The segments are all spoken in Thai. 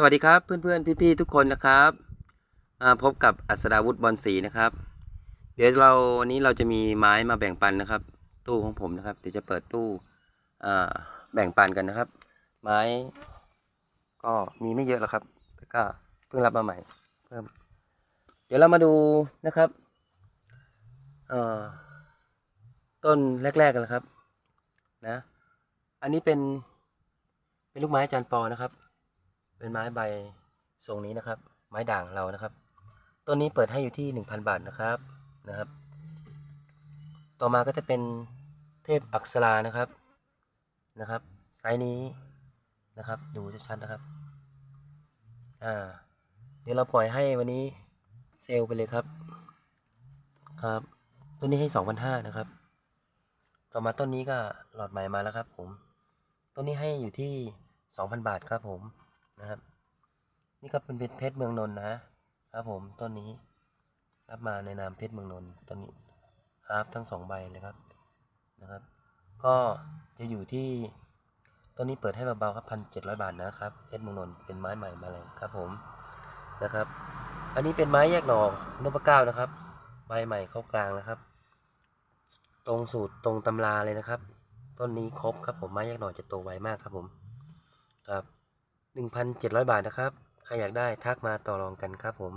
สวัสดีครับเพื่อนๆ พี่ๆทุกคนนะครับพบกับอัศดาวุฒิบอลสีนะครับ เดี๋ยวเราวันนี้เราจะมีไม้มาแบ่งปันนะครับ ตู้ของผมนะครับ เดี๋ยวจะเปิดตู้แบ่งปันกันนะครับ ไม้ ก็มีไม่เยอะหรอกครับแต่ก็เพิ่งรับมาใหม่เพิ่มเดี๋ยวเรามาดูนะครับต้นแรกๆกันนะครับนะ อันนี้เป็นเป็นลูกไม้จานปอนะครับ เป็นไม้ใบทรงนี้นะครับ ไม้ด่างเรานะครับต้นนี้เปิดให้อยู่ที่หนึ่งพันบาทนะครับนะครับ ต่อมาก็จะเป็นเทพอักษรานะครับนะครับไซส์นี้นะครับ ดูชัดๆนะครับอ่าเดี๋ยวเราปล่อยให้วันนี้เซลไปเลยครับครับต้นนี้ให้สองพันห้านะครับ ต่อมาต้นนี้ก็หลอดใหม่มาแล้วครับ ผม ต้นนี้ให้อยู่ที่สองพันบาทครับผม นะครับ นี่ก็เป็นเพชรเมืองนนท์นะครับผมต้นนี้รับมาในนามเพชรเมืองนนท์ต้นนี้ฮาร์ฟทั้งสองใบเลยครับนะครับ ก็จะอยู่ที่ต้นนี้เปิดให้เบาๆครับพันเจ็ดร้อยบาทนะครับเพชรเมืองนนท์เป็นไม้ใหม่มาเลยครับผมนะครับ อันนี้เป็นไม้แยกหน่อนพเก้านะครับ ใบใหม่เข้ากลางแล้วครับ ตรงสูตรตรงตำราเลยนะครับ ต้นนี้ครบครับผมไม้แยกหน่อจะโตไวมากครับผมครับ หนึ่งพันเจ็ดร้อยบาทนะครับ ใครอยากได้ทักมาต่อรองกันครับผม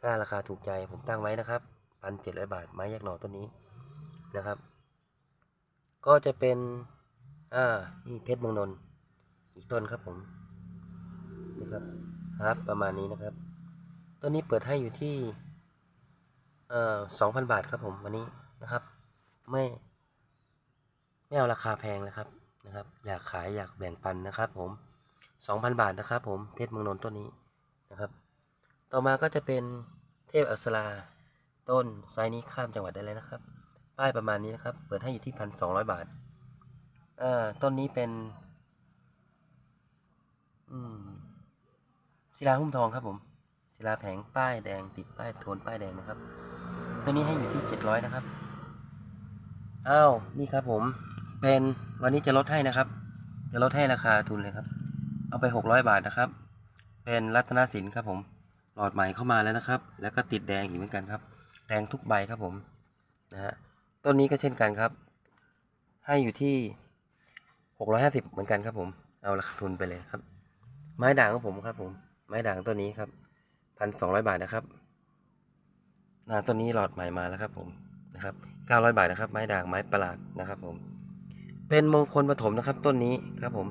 ถ้าราคาถูกใจผมตั้งไว้นะครับพันเจ็ดร้อยบาทไม้แยกหน่อต้นนี้นะครับ ก็จะเป็น อ่า นี่เพชรเมืองนนท์อีกต้นครับผม นะครับครับประมาณนี้นะครับ ต้นนี้เปิดให้อยู่ที่ เอ่อสองพันบาทครับผมวันนี้นะครับ ไม่ไม่เอาราคาแพงนะครับนะครับ อยากขายอยากแบ่งปันนะครับผม 2,000 บาทนะครับผมเพชรเมืองนนท์ต้นนี้นะครับ ต่อมาก็จะเป็นเทพอักษราต้นไซนี้ข้ามจังหวัดได้เลยนะครับ ป้ายประมาณนี้นะครับ เปิดให้อยู่ที่พันสองร้อยบาทอ่าต้นนี้เป็น อืมศิลาหุ้มทองครับผมศิลาแผงป้ายแดงติดป้ายโทนป้ายแดงนะครับ ตัวนี้ให้อยู่ที่เจ็ดร้อยนะครับอ้าวนี่ครับผม เป็นวันนี้จะลดให้นะครับ จะลดให้ราคาทุนเลยครับ เอาไปหกร้อยบาทนะครับ เป็นรัตนสินครับผม หลอดใหม่เข้ามาแล้วนะครับ แล้วก็ติดแดงอีกเหมือนกันครับ แดงทุกใบครับผมนะฮะต้นนี้ก็เช่นกันครับ ให้อยู่ที่หกร้อยห้าสิบเหมือนกันครับผม เอาราคาทุนไปเลยครับ ไม้ด่างของผมครับผม ไม้ด่างต้นนี้ครับพันสองร้อยบาทนะครับนะต้นนี้หลอดใหม่มาแล้วครับผมนะครับเก้าร้อยบาทนะครับ ไม้ด่างไม้ประหลาดนะครับผม เป็นมงคลปฐมนะครับ ต้นนี้ครับผม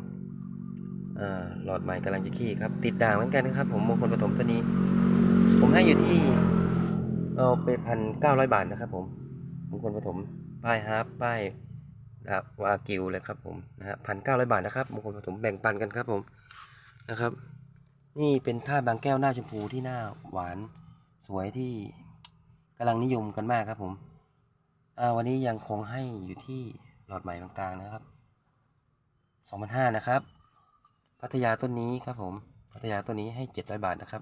หลอดใหม่กำลังจะขี้ครับ ติดด่างเหมือนกันนะครับ ผมมงคลปฐมตัวนี้ ผมให้อยู่ที่เอาไปพันเก้าร้อยบาทนะครับ ผมมงคลปฐมป้ายฮาร์ปป้ายดวากิวเลยครับ ผมนะฮะพันเก้าร้อยบาทนะครับมงคลปฐมแบ่งปันกันครับ ผมนะครับ นี่เป็นท่าบางแก้วหน้าชมพูที่หน้าหวานสวยที่กำลังนิยมกันมากครับ ผมวันนี้ยังคงให้อยู่ที่หลอดใหม่กลางๆนะครับสองพันห้านะครับ พัทยาต้นนี้ครับผม พัทยาต้นนี้ให้เจ็ดร้อยบาทนะครับ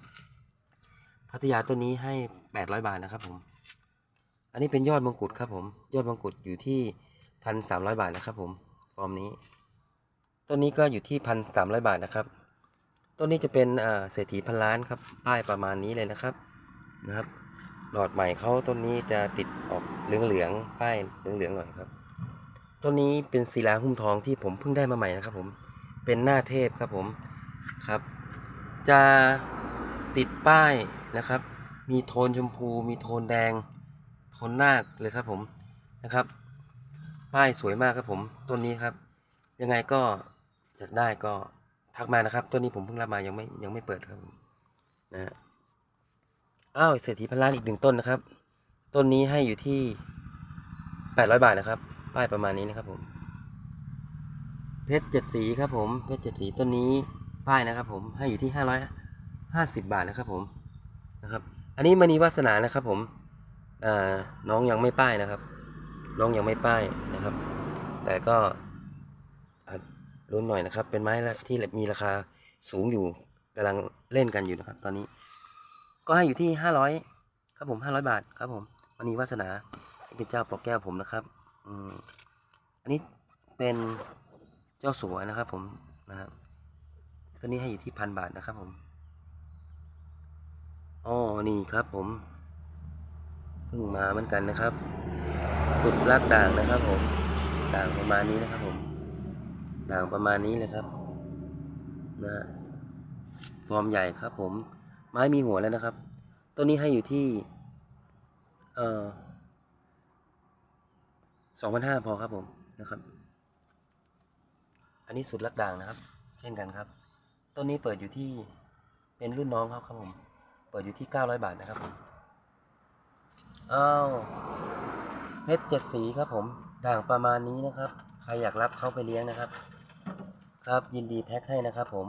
พัทยาต้นนี้ให้แปดร้อยบาทนะครับผม อันนี้เป็นยอดมงกุฎครับผม ยอดมงกุฎอยู่ที่พันสามร้อยบาทนะครับผม ฟอร์มนี้ ต้นนี้ก็อยู่ที่พันสามร้อยบาทนะครับ ต้นนี้จะเป็นเศรษฐีพันล้านครับ ป้ายประมาณนี้เลยนะครับ นะครับ หลอดใหม่เขาต้นนี้จะติดออกเหลืองๆ ป้ายเหลืองๆหน่อยครับ ต้นนี้เป็นศิลาหุ้มทองที่ผมเพิ่งได้มาใหม่นะครับผม เป็นหน้าเทพครับผมครับ จะติดป้ายนะครับ มีโทนชมพู มีโทนแดง โทนนาคเลยครับผมนะครับ ป้ายสวยมากครับผมต้นนี้ครับ ยังไงก็อยากได้ก็ทักมานะครับต้นนี้ผมเพิ่งรับมายังไม่ยังไม่เปิดครับผมนะฮะอ้าวเศรษฐีพันล้านอีกหนึ่งต้นนะครับ ต้นนี้ให้อยู่ที่แปดร้อยบาทนะครับ ป้ายประมาณนี้นะครับผม เพชรเจ็ดสีครับผม เพชรเจ็ดสีต้นนี้ป้ายนะครับ ผมให้อยู่ที่ห้าร้อยห้าสิบบาทนะครับผมนะครับ อันนี้มณีวาสนานะครับ ผมน้องยังไม่ป้ายนะครับ น้องยังไม่ป้ายนะครับ แต่ก็อาจลุ้นหน่อยนะครับ เป็นไม้ที่มีราคาสูงอยู่กำลังเล่นกันอยู่นะครับ ตอนนี้ ก็ให้อยู่ที่ห้าร้อยครับผมห้าร้อยบาทครับ ผมมณีวาสนาเป็นเจ้าปลอกแก้วผมนะครับ อืมอันนี้เป็น เจ้าสัวนะครับ ผมนะครับตัวนี้ให้อยู่ที่พันบาทนะครับผมอ๋อนี่ครับผมเพิ่งมาเหมือนกันนะครับ สุดรักด่างนะครับ ผมด่างประมาณนี้นะครับ ผมด่างประมาณนี้เลยครับนะฮะฟอร์มใหญ่ครับ ผม ไม้มีหัวแล้วนะครับต้นนี้ให้อยู่ที่ เอ่อสองพันห้าพอครับผมนะครับ อันนี้สุดรักด่างนะครับ เช่นกันครับ ต้นนี้เปิดอยู่ที่เป็นรุ่นน้องเขาครับผม เปิดอยู่ที่เก้าร้อยบาทนะครับอ้าวเพชรเจ็ดสีครับผม ด่างประมาณนี้นะครับ ใครอยากรับเข้าไปเลี้ยงนะครับ ครับยินดีแพ็คให้นะครับผม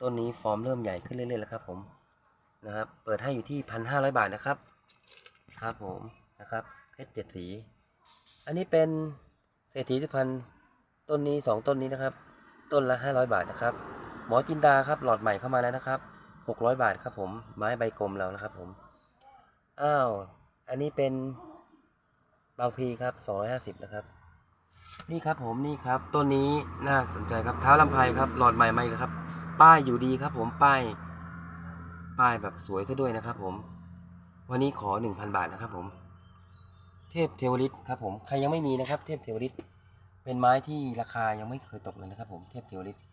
ต้นนี้ฟอร์มเริ่มใหญ่ขึ้นเรื่อยๆแล้วครับผม นะครับ เปิดให้อยู่ที่พันห้าร้อยบาทนะครับ ครับผม นะครับ เพชรเจ็ดสี อันนี้เป็นเศรษฐีสุพรรณ ต้นนี้สองต้นนี้นะครับ ต้นละห้าร้อยบาทนะครับ หมอจินดาครับหลอดใหม่เข้ามาแล้วนะครับหกร้อยบาทครับผมไม้ใบกลมแล้วนะครับผมอ้าวอันนี้เป็นบางพีครับสองร้อยห้าสิบนะครับ นี่ครับผมนี่ครับต้นนี้น่าสนใจครับเท้าลำไพครับหลอดใหม่มาอีกแล้วครับ ป้ายอยู่ดีครับผมป้ายป้ายแบบสวยซะด้วยนะครับ ผม วันนี้ขอหนึ่งพันบาทนะครับผม เทพเทวฤทธิ์ครับผมใครยังไม่มีนะครับ เทพเทวฤทธิ์ เป็นไม้ที่ราคายังไม่เคยตกเลยนะครับผมเทพเทวฤทธิ์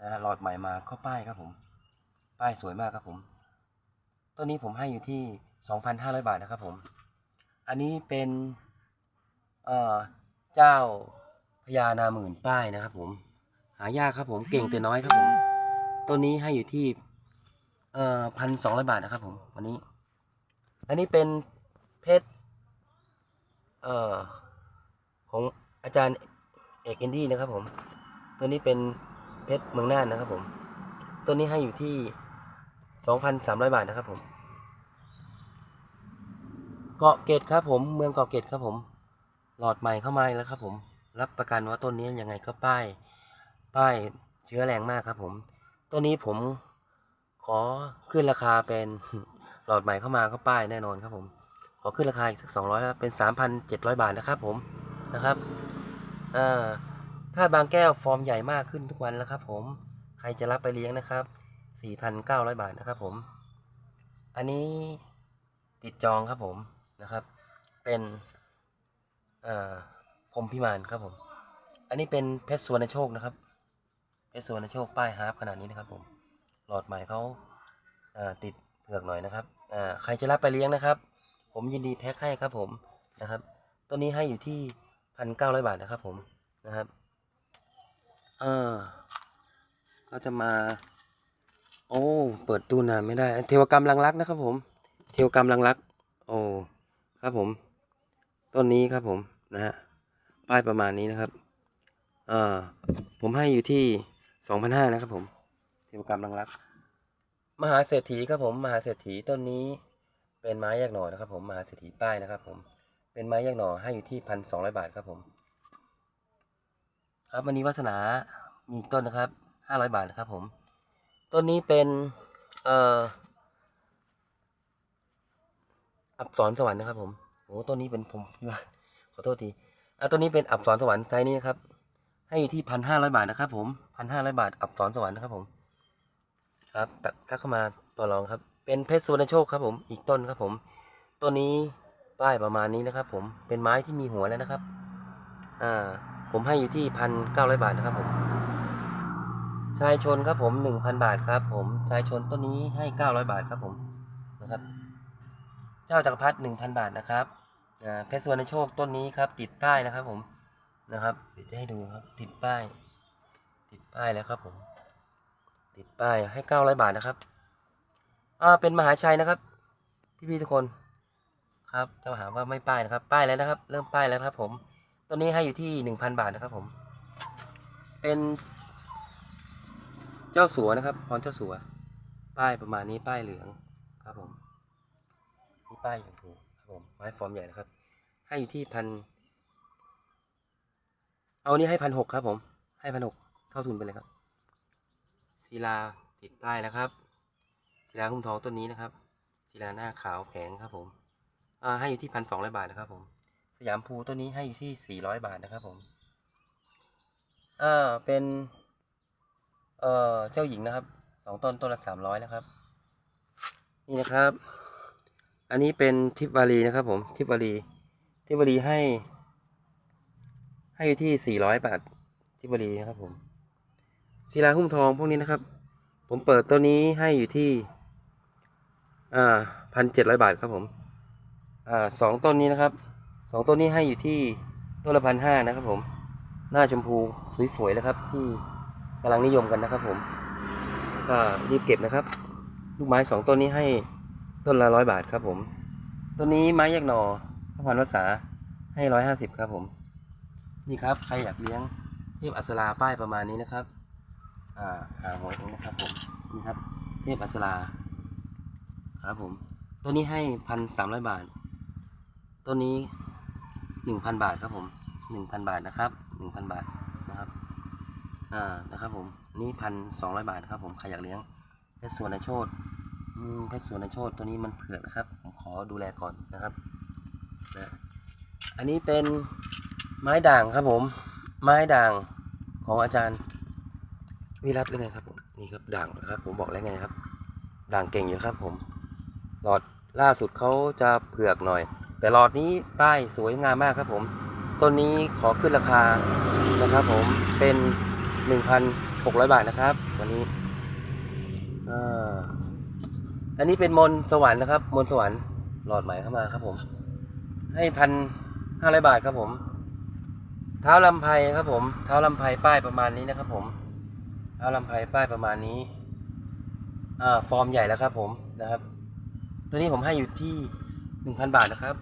นะฮะหลอดใหม่มาเข้าป้ายครับผม ป้ายสวยมากครับผมต้นนี้ผมให้อยู่ที่สองพันห้าร้อยบาทนะครับผม อันนี้เป็นเอ่อเจ้าพญานาหมื่นป้ายนะครับผม หายากครับผมเก่งแต่น้อยครับผมต้นนี้ให้อยู่ที่เอ่อพันสองร้อยบาทนะครับผมวันนี้ อันนี้เป็นเพชรเอ่อของอาจารย์ เอกอินดี้นะครับผม ตัวนี้เป็นเพชรเมืองน่านนะครับผม ตัวนี้ให้อยู่ที่สองพันสามร้อยบาทนะครับผม เกาะเกตครับผม เมืองเกาะเกตครับผม หลอดใหม่เข้ามาแล้วครับผม รับประกันว่าต้นนี้ยังไงก็ป้าย ป้ายเชื้อแรงมากครับผม ต้นนี้ผมขอขึ้นราคาเป็นหลอดใหม่เข้ามาก็ป้ายแน่นอนครับผม ขอขึ้นราคาอีกสักสองร้อยเป็นสามพันเจ็ดร้อยบาทนะครับผม นะครับ อ่าถ้าบางแก้วฟอร์มใหญ่มากขึ้นทุกวันแล้วครับผม ใครจะรับไปเลี้ยงนะครับสี่พันเก้าร้อยบาทนะครับผม อันนี้ติดจองครับผมนะครับ เป็นอ่าพรมพิมานครับผม อันนี้เป็นเพชรสวนโชคนะครับ เพชรสวนโชคป้ายฮาร์ปขนาดนี้นะครับผม หลอดใหม่เขาาติดเผือกหน่อยนะครับใครจะรับไปเลี้ยงนะครับ ผมยินดีแพ็คให้ครับผมนะครับ ตัวนี้ให้อยู่ที่ พันเก้าร้อยบาทนะครับผมนะครับเออก็จะมา โอ้ เปิดตู้นานไม่ได้ เทวกรรมลังรักนะครับผม เทวกรรมลังรัก โอ้ ครับผม ต้นนี้ครับผมนะฮะ ป้ายประมาณนี้นะครับ เอ่าผมให้อยู่ที่สองพันห้านะครับผม เทวกรรมลังรัก มหาเศรษฐีครับผม มหาเศรษฐีต้นนี้เป็นไม้แยกหน่อนะครับผม มหาเศรษฐีป้ายนะครับผม เป็นไม้แยกหน่อให้อยู่ที่พันสองร้อยบาทครับผม ครับวันนี้วาสนามีอีกต้นนะครับห้าร้อยบาทนะครับผม ต้นนี้เป็นเอ่ออับสรสวรรค์นะครับผมโอ้ต้นนี้เป็นผมพี่บ้านขอโทษทีอะต้นนี้เป็นอับสรสวรรค์ไซส์นี้นะครับ ให้อยู่ที่พันห้าร้อยบาทนะครับ ผมพันห้าร้อยบาท อับสรสวรรค์นะครับผม ครับตักเข้ามาตัวรองครับ เป็นเพชรสุวรรณโชคครับผม อีกต้นครับผม ต้นนี้ ป้ายประมาณนี้นะครับ ผมเป็นไม้ที่มีหัวแล้วนะครับ อ่า ผมให้อยู่ที่พันเก้าร้อยบาทนะครับผมชายชนครับผมหนึ่งพันบาทครับ ผมชายชนต้นนี้ให้เก้าร้อยบาทครับผมนะครับ เจ้าจักรพรรดิหนึ่งพันบาทนะครับอ่าเพชรสวรรณโชคต้นนี้ครับ ติดป้ายนะครับ ผมนะครับเดี๋ยวจะให้ดูครับ ติดป้าย ติดป้ายแล้วครับ ผม ติดป้ายให้เก้าร้อยบาทนะครับ อ่าเป็นมหาชัยนะครับ พี่ๆทุกคน ครับเจ้าหาว่าไม่ป้ายนะครับ ป้ายแล้วนะครับ เริ่มป้ายแล้วครับ ผม ตัวนี้ให้อยู่ที่หนึ่งพันบาทนะครับ ผม เป็น เจ้าสัวนะครับ พรเจ้าสัว ป้ายประมาณนี้ป้ายเหลืองครับผมนี่ป้ายอย่างถูกครับผมไม้ฟอร์มใหญ่นะครับ ให้อยู่ที่พันเอานี้ให้พันหกครับผม ให้พันหกเท่าทุนไปเลยครับศิลาติดป้ายนะครับศิลาหุ้มทองต้นนี้นะครับศิลาหน้าขาวแผงครับผม ให้อยู่ที่พันสองร้อยบาทนะครับผม สยามภูต้นนี้ให้อยู่ที่สี่ร้อยบาทนะครับผมอ่าเป็นเอ่อเจ้าหญิงนะครับสองต้นต้นละสามร้อยนะครับ นี่นะครับ อันนี้เป็นทิปวารีนะครับผมทิปวารีทิปวารีให้ ให้อยู่ที่สี่ร้อยบาททิปวารีนะครับผมศิลาหุ้มทองพวกนี้นะครับ ผมเปิดตัวนี้ให้อยู่ที่อ่าพันเจ็ดร้อยบาทครับผม อ่าสองต้นนี้นะครับสองต้นนี้ให้อยู่ที่ต้นละพันห้านะครับผม หน้าชมพูสวยๆนะครับ ที่กำลังนิยมกันนะครับ ผมก็รีบเก็บนะครับ ลูกไม้สองต้นนี้ให้ต้นละร้อยบาทครับผมต้นนี้ไม้แยกหน่อพระพันวษาให้ร้อยห้าสิบครับผม นี่ครับใครอยากเลี้ยงเทพอัศราป้ายประมาณนี้นะครับอ่าหาหวยเองนะครับผมนี่ครับ เทพอัศราครับผมตัวนี้ให้พันสามร้อยบาท ตัวนี้หนึ่งพันบาทครับผมหนึ่งพันบาทนะครับหนึ่งพันบาทนะครับอ่านะครับผมนี่พันสองร้อยบาทครับผมใครอยากเลี้ยงเพชรสวนในโชดเพชรสวนในโชดตัวนี้มันเผือกนะครับผมขอดูแลก่อนนะครับนะอันนี้เป็นไม้ด่างครับผม ไม้ด่างของอาจารย์วิรัตหรือไงครับผมนี่ครับด่างนะครับ ผมบอกแล้วไงครับ ด่างเก่งอยู่ครับผมหลอดล่าสุดเขาจะเผือกหน่อย แต่หลอดนี้ป้ายสวยงามมากครับผมต้นนี้ขอขึ้นราคานะครับผมเป็น 1,600 บาทนะครับ วันนี้ออันนี้เป็นมนต์สวรรค์นะครับ มนต์สวรรค์หลอดใหม่เข้ามาครับผม ให้พันห้าร้อยบาทครับผม เท้าลำไพครับผม เท้าลำไพป้ายประมาณนี้นะครับ ผม เท้าลำไพป้ายประมาณนี้อ่าฟอร์มใหญ่แล้วครับผมนะครับ ตัวนี้ผมให้อยู่ที่ หนึ่งพันบาทนะครับ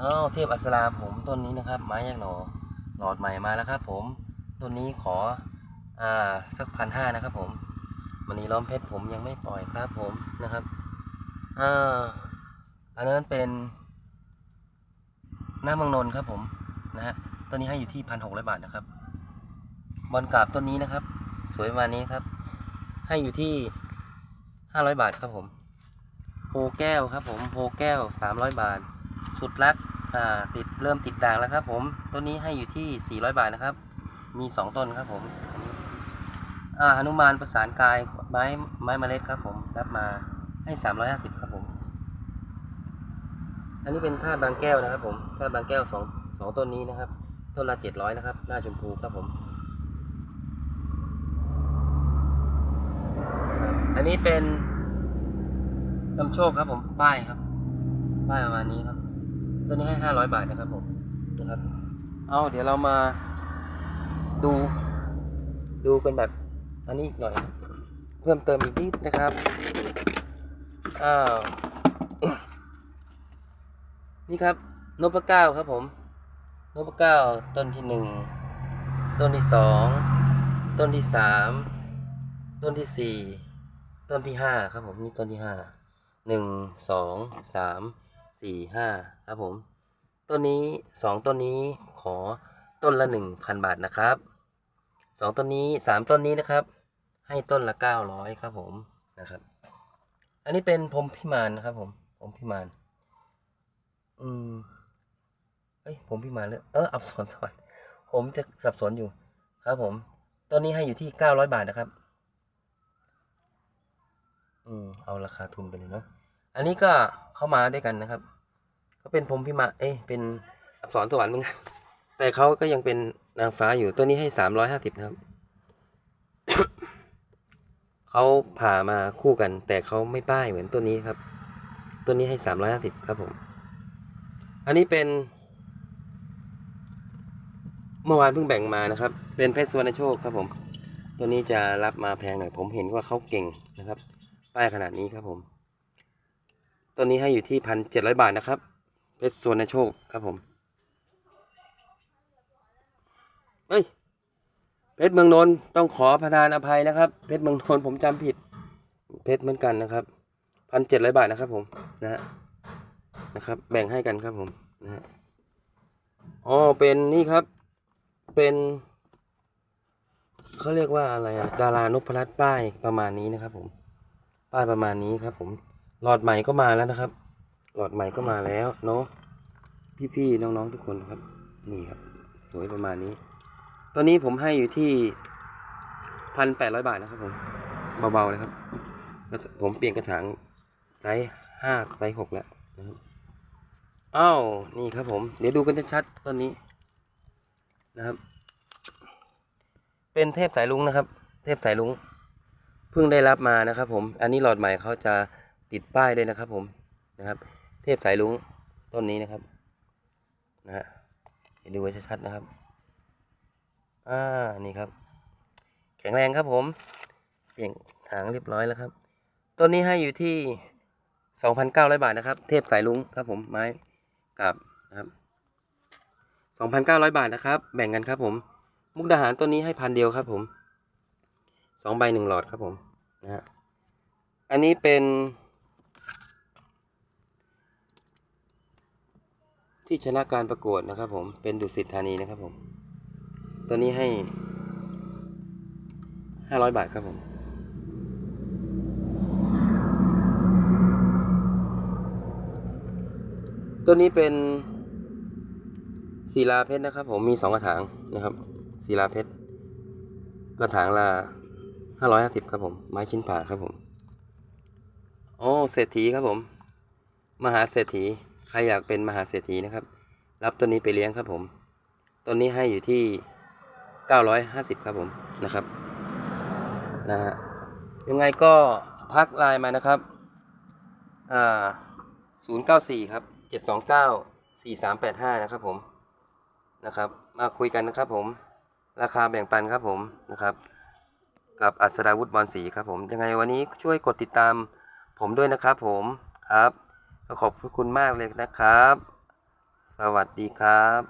อ้าวเทพอัศราผมต้นนี้นะครับ ไม้ยางหนอหลอดใหม่มาแล้วครับ ผมต้นนี้ขออ่าสักพันห้านะครับ ผมมันนี้ล้อมเพชรผมยังไม่ปล่อยครับ ผมนะครับอ่าอันนั้นเป็นหน้าเมืองนนท์ครับผมนะฮะต้นนี้ให้อยู่ที่พันหกร้อยบาทนะครับบอลกาบต้นนี้นะครับ สวยประมาณนี้ครับ ให้อยู่ที่ห้าร้อยบาทครับผม โพแก้วครับผมโพแก้วสามร้อยบาท สุดรักอ่าติดเริ่มติดด่างแล้วครับผมต้นนี้ให้อยู่ที่สี่ร้อยบาทนะครับ มีสองต้นครับผมอ่าหนุมานประสานกายไม้ไม้เมล็ดครับผมรับมาให้สามร้อยห้าสิบครับผม อันนี้เป็นท่าบางแก้วนะครับผมท่าบางแก้วสองสองต้นนี้นะครับ ต้นละเจ็ดร้อยนะครับ หน้าชมพูครับผม อันนี้เป็น นำโชคครับผม ป้ายครับ ป้ายประมาณนี้ครับ ตัวนี้ให้ห้าร้อยบาทนะครับผมนะครับ เอาเดี๋ยวเรามาดู ดูกันแบบ อันนี้อีกหน่อย เพิ่มเติมอีกนิดนะครับ อ้าว นี่ครับนพเก้าครับผมนพเก้าต้นที่หนึ่งต้นที่สองต้นที่สามต้นที่สี่ต้นที่ห้าครับผมนี่ต้นที่ห้า หนึ่งสองสามสี่ห้าครับผม ต้นนี้สองต้นนี้ขอต้นละหนึ่งพันบาทนะครับสองต้นนี้สามต้นนี้นะครับ ให้ต้นละเก้าร้อยครับผมนะครับ อันนี้เป็นพรมพิมานนะครับผมพรมพิมานอืมเอ้ยผมพิมานเลยเอออับสนสอนผมจะสับสนอยู่ ครับผมต้นนี้ให้อยู่ที่เก้าร้อยบาทนะครับ อืมเอาราคาทุนไปเลยเนาะอันนี้ก็เข้ามาด้วยกันนะครับ ก็เป็นพรมพิมาเอ้ยเป็นอักษรสวรรค์เหมือนกันแต่เขาก็ยังเป็นนางฟ้าอยู่ตัวนี้ให้สามร้อยห้าสิบนะครับเขาผ่ามาคู่กัน แต่เขาไม่ป้ายเหมือนตัวนี้ครับ ตัวนี้ให้สามร้อยห้าสิบครับผม อันนี้เป็น เมื่อวานเพิ่งแบ่งมานะครับ เป็นเพชรสวนโชคครับผม ตัวนี้จะรับมาแพงหน่อยผมเห็นว่าเขาเก่งนะครับ ป้ายขนาดนี้ครับผม ตัวนี้ให้อยู่ที่พันเจ็ดร้อยบาทนะครับ เพชรสวนโชคครับผม เฮ้ย เพชรเมืองนนท์ต้องขอประทานอภัยนะครับ เพชรเมืองนนท์ผมจำผิด เพชรเหมือนกันนะครับ พันเจ็ดร้อยบาทนะครับผม นะฮะ นะครับ แบ่งให้กันครับผม นะฮะ อ๋อ เป็นนี่ครับ เป็นเขาเรียกว่าอะไรอะดารานพรัตน์ป้ายประมาณนี้นะครับผม ป้ายประมาณนี้ครับ ผมหลอดใหม่ก็มาแล้วนะครับ หลอดใหม่ก็มาแล้วเนาะพี่ๆน้องๆทุกคนครับ นี่ครับ สวยประมาณนี้ ตอนนี้ผมให้อยู่ที่พันแปดร้อยบาทนะครับ ผมเบาๆเลยครับ ผมเปลี่ยนกระถางไซส์ห้าไซส์หกแล้วนะครับอ้าวนี่ครับผม เดี๋ยวดูกันชัดๆต้นนี้นะครับ เป็นเทพสายลุงนะครับ เทพสายลุง เพิ่งได้รับมานะครับ ผม อันนี้หลอดใหม่เขาจะติดป้ายด้วยนะครับ ผมนะครับ เทพสายลุงต้นนี้นะครับนะฮะเดี๋ยวดูไว้ชัดๆนะครับ อ่านี่ครับ แข็งแรงครับผมเปลี่ยนหางเรียบร้อยแล้วครับต้นนี้ให้อยู่ที่2,900บาทนะครับ เทพสายลุงครับผมไม้กับนะครับ2,900บาทนะครับ แบ่งกันครับผม มุกดาหารต้นนี้ให้พันเดียวครับผม สองใบหนึ่งหลอดครับผมนะฮะอันนี้เป็น ที่ชนะการประกวดนะครับผมเป็นดุสิตธานีนะครับผม ตัวนี้ให้500บาทครับผม ตัวนี้เป็นศิลาเพชรนะครับผมมีสองกระถางนะครับศิลาเพชรกระถางละ ห้าร้อยห้าสิบครับผม ไม้ชิ้นผ่าครับผม โอ้ เศรษฐีครับผม มหาเศรษฐี ใครอยากเป็นมหาเศรษฐีนะครับ รับตัวนี้ไปเลี้ยงครับผมตัวนี้ให้อยู่ที่เก้าร้อยห้าสิบครับผม นะครับ นะฮะ ยังไงก็ทักไลน์มานะครับ อ่าศูนย์เก้าสี่ครับเจ็ดสองเก้าสี่สามแปดห้านะครับผม นะครับ มาคุยกันนะครับผม ราคาแบ่งปันครับผม นะครับ กับอัศดาวุฒิบอลสีครับผมยังไงวันนี้ช่วยกดติดตามผมด้วยนะครับผมครับขอบคุณมากเลยนะครับ สวัสดีครับ